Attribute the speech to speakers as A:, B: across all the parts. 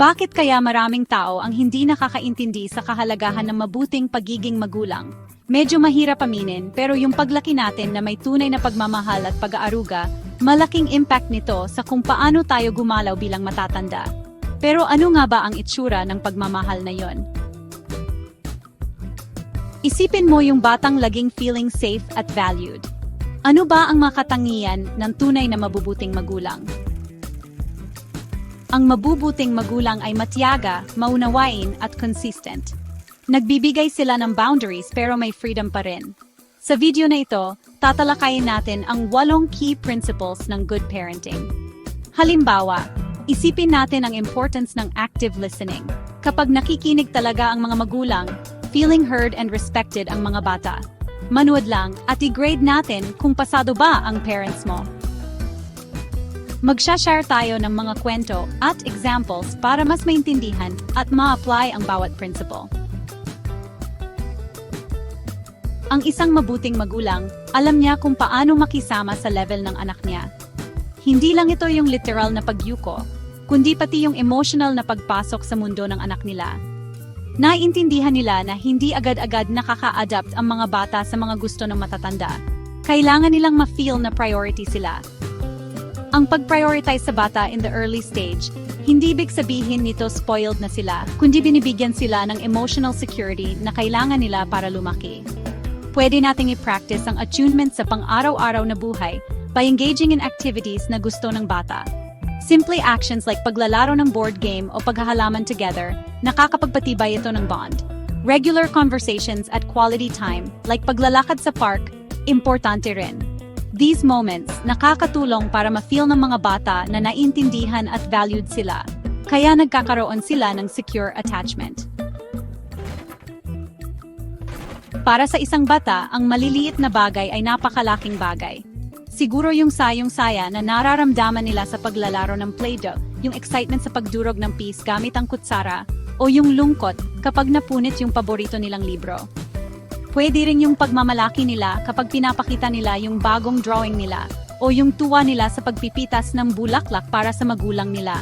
A: Bakit kaya maraming tao ang hindi nakakaintindi sa kahalagahan ng mabuting pagiging magulang? Medyo mahirap aminin pero yung paglaki natin na may tunay na pagmamahal at pag-aaruga, malaking impact nito sa kung paano tayo gumalaw bilang matatanda. Pero ano nga ba ang itsura ng pagmamahal na yon? Isipin mo yung batang laging feeling safe at valued. Ano ba ang makatangian ng tunay na mabubuting magulang? Ang mabubuting magulang ay matyaga, maunawain at consistent. Nagbibigay sila ng boundaries pero may freedom pa rin. Sa video na ito, tatalakayin natin ang walong key principles ng good parenting. Halimbawa, isipin natin ang importance ng active listening. Kapag nakikinig talaga ang mga magulang, feeling heard and respected ang mga bata. Manood lang at i-grade natin kung pasado ba ang parents mo. Magsha-share tayo ng mga kwento at examples para mas maintindihan at ma-apply ang bawat principle. Ang isang mabuting magulang, alam niya kung paano makisama sa level ng anak niya. Hindi lang ito yung literal na pagyuko, kundi pati yung emotional na pagpasok sa mundo ng anak nila. Naiintindihan nila na hindi agad-agad nakaka-adapt ang mga bata sa mga gusto ng matatanda. Kailangan nilang ma-feel na priority sila ang pag-prioritize sa bata in the early stage, hindi ibig sabihin nito spoiled na sila, kundi binibigyan sila ng emotional security na kailangan nila para lumaki. Pwede nating i-practice ang attunement sa pang-araw-araw na buhay by engaging in activities na gusto ng bata. Simple actions like paglalaro ng board game o paghahalaman together, nakakapagpatibay ito ng bond. Regular conversations at quality time, like paglalakad sa park, importante rin. These moments, nakakatulong para ma-feel ng mga bata na naintindihan at valued sila, kaya nagkakaroon sila ng secure attachment. Para sa isang bata, ang maliliit na bagay ay napakalaking bagay. Siguro yung sayong-saya na nararamdaman nila sa paglalaro ng Play-Doh, yung excitement sa pagdurog ng piece gamit ang kutsara, o yung lungkot kapag napunit yung paborito nilang libro. Pwede rin yung pagmamalaki nila kapag pinapakita nila yung bagong drawing nila o yung tuwa nila sa pagpipitas ng bulaklak para sa magulang nila.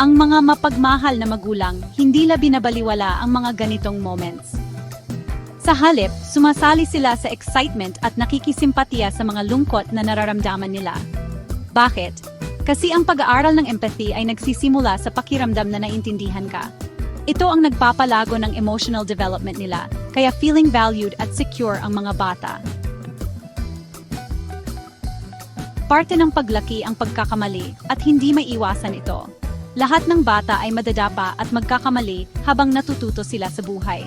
A: Ang mga mapagmahal na magulang, hindi la binabaliwala ang mga ganitong moments. Sa halip, sumasali sila sa excitement at nakikisimpatiya sa mga lungkot na nararamdaman nila. Bakit? Kasi ang pag-aaral ng empathy ay nagsisimula sa pakiramdam na naintindihan ka. Ito ang nagpapalago ng emotional development nila, kaya feeling valued at secure ang mga bata. Parte ng paglaki ang pagkakamali at hindi may iwasan ito. Lahat ng bata ay madadapa at magkakamali habang natututo sila sa buhay.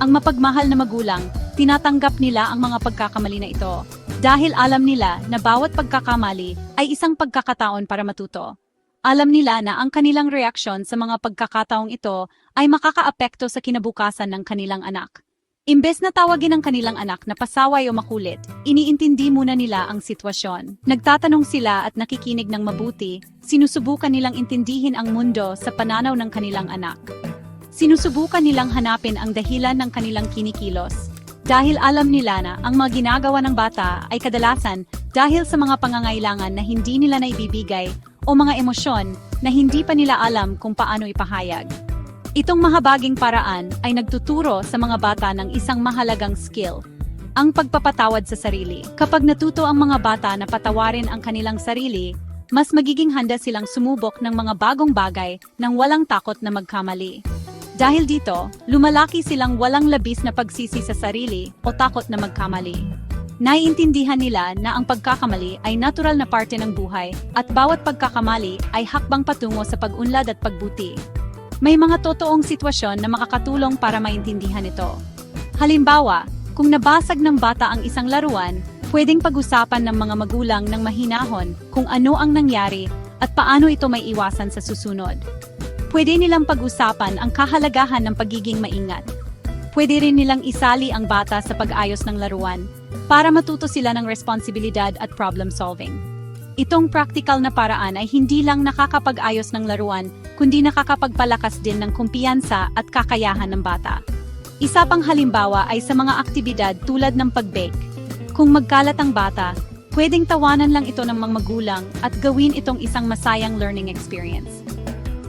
A: Ang mapagmahal na magulang, tinatanggap nila ang mga pagkakamali na ito dahil alam nila na bawat pagkakamali ay isang pagkakataon para matuto. Alam nila na ang kanilang reaksyon sa mga pagkakataong ito ay makakaapekto sa kinabukasan ng kanilang anak. Imbes na tawagin ang kanilang anak na pasaway o makulit, iniintindi muna nila ang sitwasyon. Nagtatanong sila at nakikinig ng mabuti, sinusubukan nilang intindihin ang mundo sa pananaw ng kanilang anak. Sinusubukan nilang hanapin ang dahilan ng kanilang kinikilos. Dahil alam nila na ang mga ginagawa ng bata ay kadalasan dahil sa mga pangangailangan na hindi nila naibibigay o mga emosyon na hindi pa nila alam kung paano ipahayag. Itong mahabaging paraan ay nagtuturo sa mga bata ng isang mahalagang skill, ang pagpapatawad sa sarili. Kapag natuto ang mga bata na patawarin ang kanilang sarili, mas magiging handa silang sumubok ng mga bagong bagay nang walang takot na magkamali. Dahil dito, lumalaki silang walang labis na pagsisi sa sarili o takot na magkamali. Naiintindihan nila na ang pagkakamali ay natural na parte ng buhay at bawat pagkakamali ay hakbang patungo sa pag-unlad at pagbuti. May mga totoong sitwasyon na makakatulong para maintindihan ito. Halimbawa, kung nabasag ng bata ang isang laruan, pwedeng pag-usapan ng mga magulang ng mahinahon kung ano ang nangyari at paano ito may iwasan sa susunod. Pwede nilang pag-usapan ang kahalagahan ng pagiging maingat. Pwede rin nilang isali ang bata sa pag-ayos ng laruan para matuto sila ng responsibilidad at problem solving. Itong practical na paraan ay hindi lang nakakapag-ayos ng laruan, kundi nakakapagpalakas din ng kumpiyansa at kakayahan ng bata. Isa pang halimbawa ay sa mga aktibidad tulad ng pag-bake. Kung magkalat ang bata, pwedeng tawanan lang ito ng mga magulang at gawin itong isang masayang learning experience.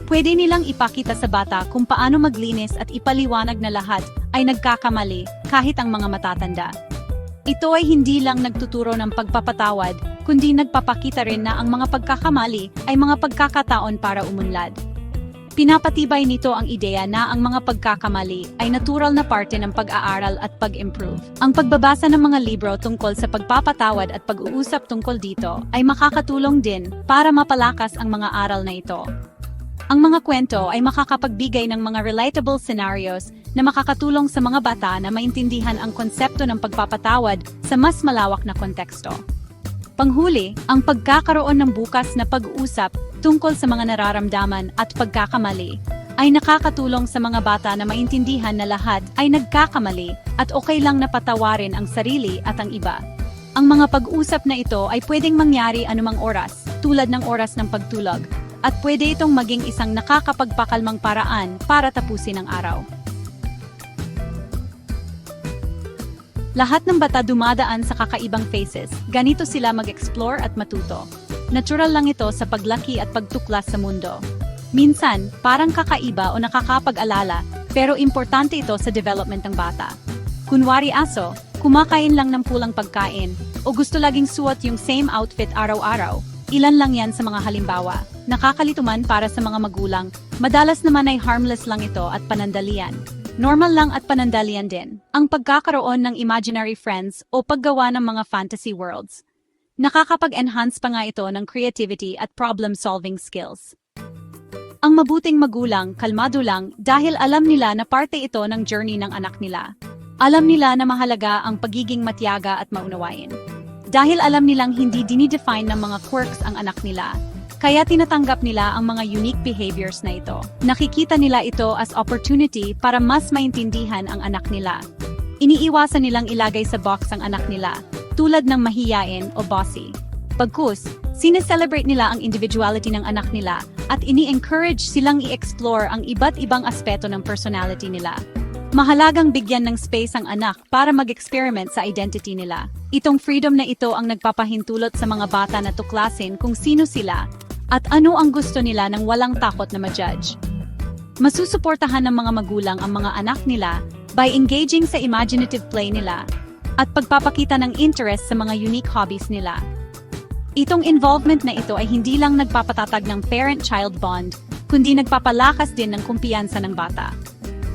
A: Pwede nilang ipakita sa bata kung paano maglinis at ipaliwanag na lahat ay nagkakamali kahit ang mga matatanda. Ito ay hindi lang nagtuturo ng pagpapatawad, kundi nagpapakita rin na ang mga pagkakamali ay mga pagkakataon para umunlad. Pinapatibay nito ang ideya na ang mga pagkakamali ay natural na parte ng pag-aaral at pag-improve. Ang pagbabasa ng mga libro tungkol sa pagpapatawad at pag-uusap tungkol dito ay makakatulong din para mapalakas ang mga aral na ito. Ang mga kwento ay makakapagbigay ng mga relatable scenarios na makakatulong sa mga bata na maintindihan ang konsepto ng pagpapatawad sa mas malawak na konteksto. Panghuli, ang pagkakaroon ng bukas na pag-uusap tungkol sa mga nararamdaman at pagkakamali ay nakakatulong sa mga bata na maintindihan na lahat ay nagkakamali at okay lang na patawarin ang sarili at ang iba. Ang mga pag-usap na ito ay pwedeng mangyari anumang oras, tulad ng oras ng pagtulog, at pwede itong maging isang nakakapagpakalmang paraan para tapusin ang araw. Lahat ng bata dumadaan sa kakaibang phases. Ganito sila mag-explore at matuto. Natural lang ito sa paglaki at pagtuklas sa mundo. Minsan, parang kakaiba o nakakapag-alala, pero importante ito sa development ng bata. Kunwari aso, kumakain lang ng pulang pagkain, o gusto laging suot yung same outfit araw-araw. Ilan lang yan sa mga halimbawa. Nakakalituman para sa mga magulang, madalas naman ay harmless lang ito at panandalian. Normal lang at panandalian din ang pagkakaroon ng imaginary friends o paggawa ng mga fantasy worlds. Nakakapag-enhance pa nga ito ng creativity at problem-solving skills. Ang mabuting magulang, kalmado lang dahil alam nila na parte ito ng journey ng anak nila. Alam nila na mahalaga ang pagiging matyaga at maunawain. Dahil alam nilang hindi dinidefine ng mga quirks ang anak nila, kaya tinatanggap nila ang mga unique behaviors na ito. Nakikita nila ito as opportunity para mas maintindihan ang anak nila. Iniiwasan nilang ilagay sa box ang anak nila, tulad ng mahiyain o bossy. Pagkus, sineselebrate nila ang individuality ng anak nila at ini-encourage silang i-explore ang iba't ibang aspeto ng personality nila. Mahalagang bigyan ng space ang anak para mag-experiment sa identity nila. Itong freedom na ito ang nagpapahintulot sa mga bata na tuklasin kung sino sila at ano ang gusto nila nang walang takot na ma-judge. Masusuportahan ng mga magulang ang mga anak nila by engaging sa imaginative play nila at pagpapakita ng interest sa mga unique hobbies nila. Itong involvement na ito ay hindi lang nagpapatatag ng parent-child bond, kundi nagpapalakas din ng kumpiyansa ng bata.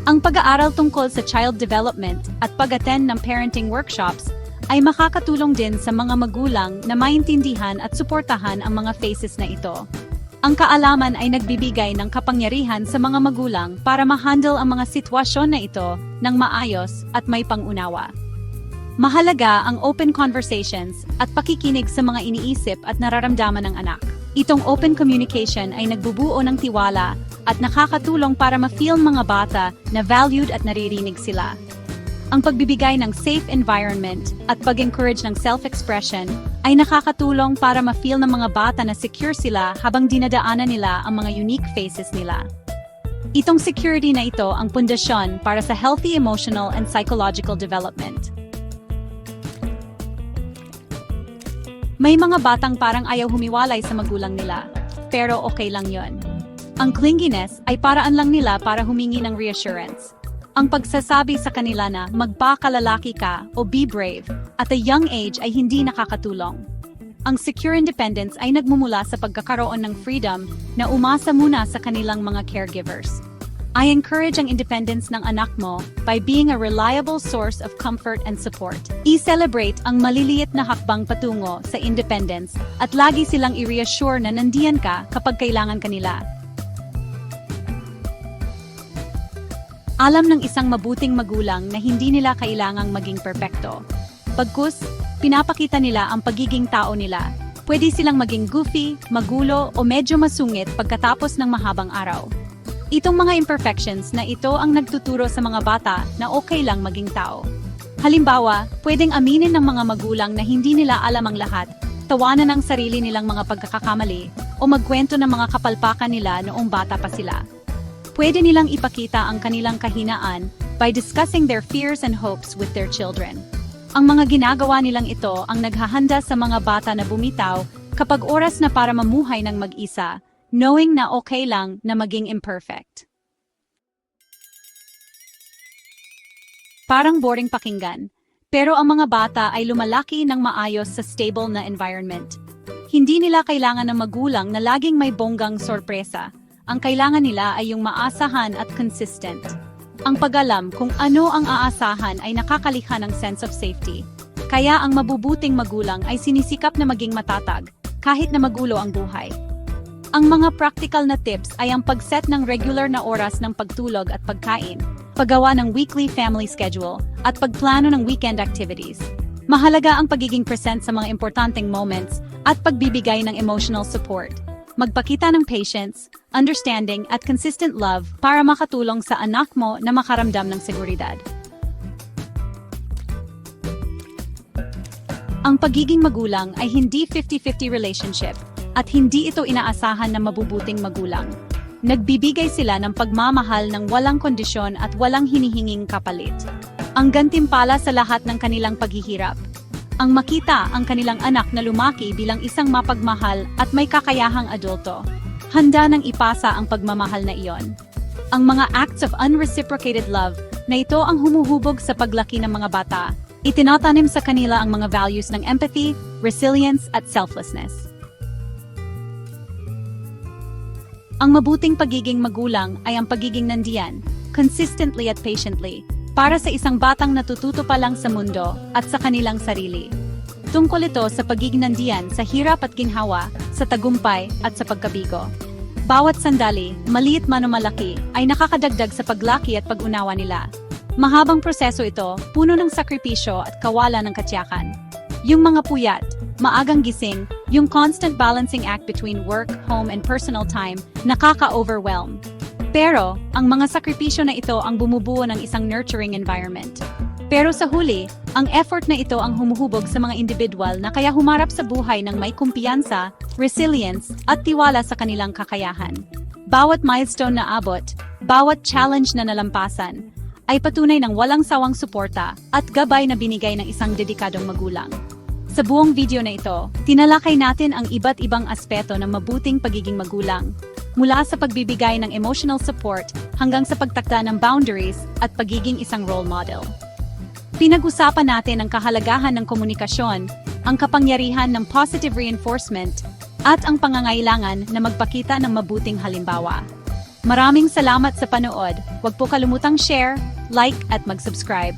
A: Ang pag-aaral tungkol sa child development at pag-attend ng parenting workshops ay makakatulong din sa mga magulang na maintindihan at suportahan ang mga phases na ito. Ang kaalaman ay nagbibigay ng kapangyarihan sa mga magulang para ma-handle ang mga sitwasyon na ito ng maayos at may pangunawa. Mahalaga ang open conversations at pakikinig sa mga iniisip at nararamdaman ng anak. Itong open communication ay nagbubuo ng tiwala at nakakatulong para ma-feel mga bata na valued at naririnig sila. Ang pagbibigay ng safe environment at pag-encourage ng self-expression ay nakakatulong para ma-feel ng mga bata na secure sila habang dinadaanan nila ang mga unique phases nila. Itong security na ito ang pundasyon para sa healthy emotional and psychological development. May mga batang parang ayaw humiwalay sa magulang nila, pero okay lang yon. Ang clinginess ay paraan lang nila para humingi ng reassurance. Ang pagsasabi sa kanila na magpakalalaki ka o be brave at a young age ay hindi nakakatulong. Ang secure independence ay nagmumula sa pagkakaroon ng freedom na umasa muna sa kanilang mga caregivers. I encourage ang independence ng anak mo by being a reliable source of comfort and support. I-celebrate ang maliliit na hakbang patungo sa independence at lagi silang i-reassure na nandiyan ka kapag kailangan kanila. Alam ng isang mabuting magulang na hindi nila kailangang maging perpekto. Pagkus, pinapakita nila ang pagiging tao nila. Pwede silang maging goofy, magulo o medyo masungit pagkatapos ng mahabang araw. Itong mga imperfections na ito ang nagtuturo sa mga bata na okay lang maging tao. Halimbawa, pwedeng aminin ng mga magulang na hindi nila alam ang lahat, tawanan ang sarili nilang mga pagkakakamali, o magkwento ng mga kapalpakan nila noong bata pa sila. Pwede nilang ipakita ang kanilang kahinaan by discussing their fears and hopes with their children. Ang mga ginagawa nilang ito ang naghahanda sa mga bata na bumitaw kapag oras na para mamuhay ng mag-isa knowing na okay lang na maging imperfect. Parang boring pakinggan, pero ang mga bata ay lumalaki ng maayos sa stable na environment. Hindi nila kailangan ng magulang na laging may bonggang sorpresa. Ang kailangan nila ay yung maasahan at consistent. Ang pag-alam kung ano ang aasahan ay nakakalika ng sense of safety. Kaya ang mabubuting magulang ay sinisikap na maging matatag, kahit na magulo ang buhay. Ang mga practical na tips ay ang pag-set ng regular na oras ng pagtulog at pagkain, paggawa ng weekly family schedule, at pagplano ng weekend activities. Mahalaga ang pagiging present sa mga importanteng moments at pagbibigay ng emotional support. Magpakita ng patience, understanding at consistent love para makatulong sa anak mo na makaramdam ng seguridad. Ang pagiging magulang ay hindi 50-50 relationship at hindi ito inaasahan ng mabubuting magulang. Nagbibigay sila ng pagmamahal ng walang kondisyon at walang hinihinging kapalit. Ang gantimpala sa lahat ng kanilang paghihirap. Ang makita ang kanilang anak na lumaki bilang isang mapagmahal at may kakayahang adulto. Handa nang ipasa ang pagmamahal na iyon. Ang mga acts of unreciprocated love na ito ang humuhubog sa paglaki ng mga bata. Itinatanim sa kanila ang mga values ng empathy, resilience at selflessness. Ang mabuting pagiging magulang ay ang pagiging nandiyan, consistently at patiently, para sa isang batang natututo pa lang sa mundo at sa kanilang sarili. Tungkol ito sa pagiging nandiyan sa hirap at ginhawa, sa tagumpay at sa pagkabigo. Bawat sandali, maliit man o malaki, ay nakakadagdag sa paglaki at pag-unawa nila. Mahabang proseso ito, puno ng sakripisyo at kawala ng katsyakan. Yung mga puyat, maagang gising, yung constant balancing act between work, home, and personal time, nakaka-overwhelm. Pero, ang mga sakripisyo na ito ang bumubuo ng isang nurturing environment. Pero sa huli, ang effort na ito ang humuhubog sa mga individual na kaya humarap sa buhay ng may kumpiyansa, resilience, at tiwala sa kanilang kakayahan. Bawat milestone na abot, bawat challenge na nalampasan, ay patunay ng walang sawang suporta at gabay na binigay ng isang dedikadong magulang. Sa buong video na ito, tinalakay natin ang iba't ibang aspeto ng mabuting pagiging magulang, mula sa pagbibigay ng emotional support hanggang sa pagtakda ng boundaries at pagiging isang role model. Pinag-usapan natin ang kahalagahan ng komunikasyon, ang kapangyarihan ng positive reinforcement, at ang pangangailangan na magpakita ng mabuting halimbawa. Maraming salamat sa panood. Huwag po kalimutang share, like at mag-subscribe.